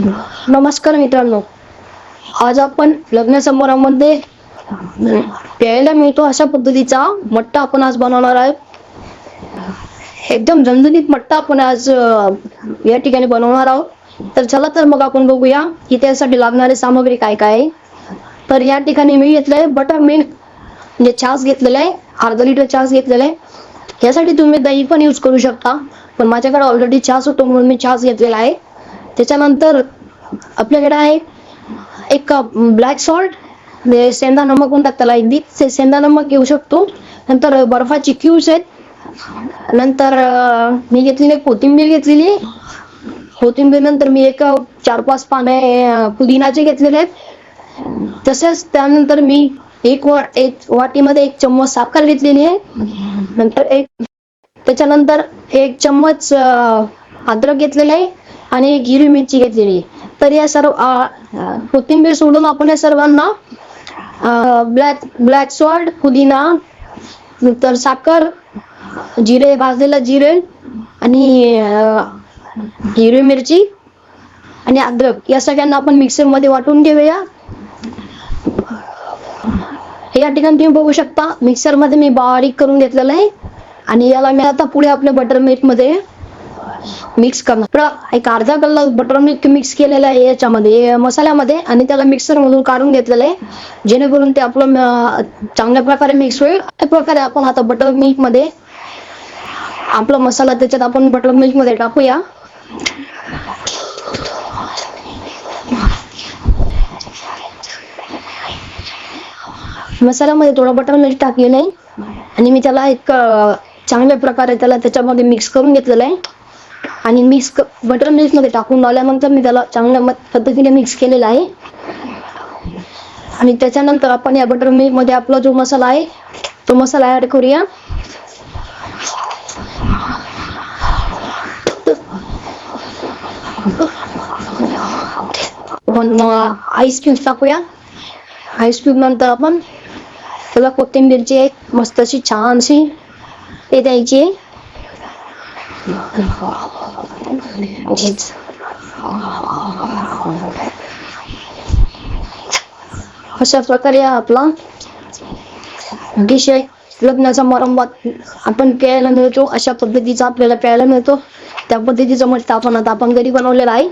नमस्कार मित्रांनो. आज आपण लग्न समारंभामध्ये प्यायला मिळतो अशा पद्धतीचा मट्टा आपण आज बनवणार आहे. एकदम झणझणीत मट्टा आपण आज या ठिकाणी बनवणार आहोत. तर चला तर मग आपण बघूया की त्यासाठी लागणारी सामग्री काय काय आहे. तर या ठिकाणी मी घेतलंय बटर मिल्क म्हणजे छास घेतलेला आहे अर्धा लिटर छास घेतलेला आहे. यासाठी तुम्ही दही पण यूज करू शकता पण माझ्याकडे ऑलरेडी छास होतो म्हणून मी छास घेतलेला आहे. त्याच्यानंतर आपल्याकडे आहे एक ब्लॅक सॉल्ट सेंदा नमक म्हणतात त्याला हिंदीत सेंदा नमक घेऊ शकतो. नंतर बर्फाची क्यूज आहेत. नंतर मी घेतलेली एक कोथिंबीर घेतलेली. आहे. कोथिंबीर नंतर मी एक चार पाच पाने पुदिनाचे घेतलेले आहेत. तसेच त्यानंतर मी एक वा एक वाटीमध्ये एक चम्मच साखर घेतलेली आहे. नंतर एक त्याच्यानंतर एक चम्मच अद्रक घेतलेला आहे. आणि एक हिरवी मिरची घेतलेली. तर या सर्व कोथिंबीर सोडून आपण या सर्वांना ब्लॅक ब्लॅक सॉल्ट पुदिना नंतर साखर जिरे भाजलेलं जिरे आणि हिरवी मिरची आणि अद्रक. या सगळ्यांना आपण मिक्सरमध्ये वाटून घेऊया. या ठिकाणी तुम्ही बघू शकता. मिक्सरमध्ये मी बारीक करून घेतलेलं आहे. आणि याला मी आता पुढे आपल्या बटर मिल्कमध्ये मिक्स करणार एक अर्धा कल्ला बटर मिल्क मिक्स केलेलं आहे याच्यामध्ये मसाल्यामध्ये आणि त्याला मिक्सर मधून काढून घेतलेलं आहे. जेणेकरून ते आपलं चांगल्या प्रकारे मिक्स होईल. त्या प्रकारे आपण आता बटर मिल्कमध्ये आपला मसाला त्याच्यात आपण बटर मिल्कमध्ये टाकूया. मसाल्यामध्ये थोडं बटर मिल्क टाकलेलं आहे. आणि मी त्याला एक चांगल्या प्रकारे त्याला त्याच्यामध्ये मिक्स करून घेतलेलं आहे. आणि मिक्स बटर मिल्कमध्ये टाकून लावल्यानंतर मी त्याला चांगल्या पद्धतीने मिक्स केलेला आहे. आणि त्याच्यानंतर आपण या बटर मिल्कमध्ये आपला जो मसाला आहे तो मसाला ऍड करूया. आपण आईस क्यूब टाकूया. आईस क्यूब नंतर आपण त्याला कोथिंबीरची एक मस्त अशी छानशी ते द्यायची आहे. अशा प्रकारे आपला विषय लग्नाचा लग्न समारंभात आपण प्यायला मिळतो अशा पद्धतीचा आपल्याला प्यायला मिळतो त्या पद्धतीचा मस्त आपण आता आपण घरी बनवलेला आहे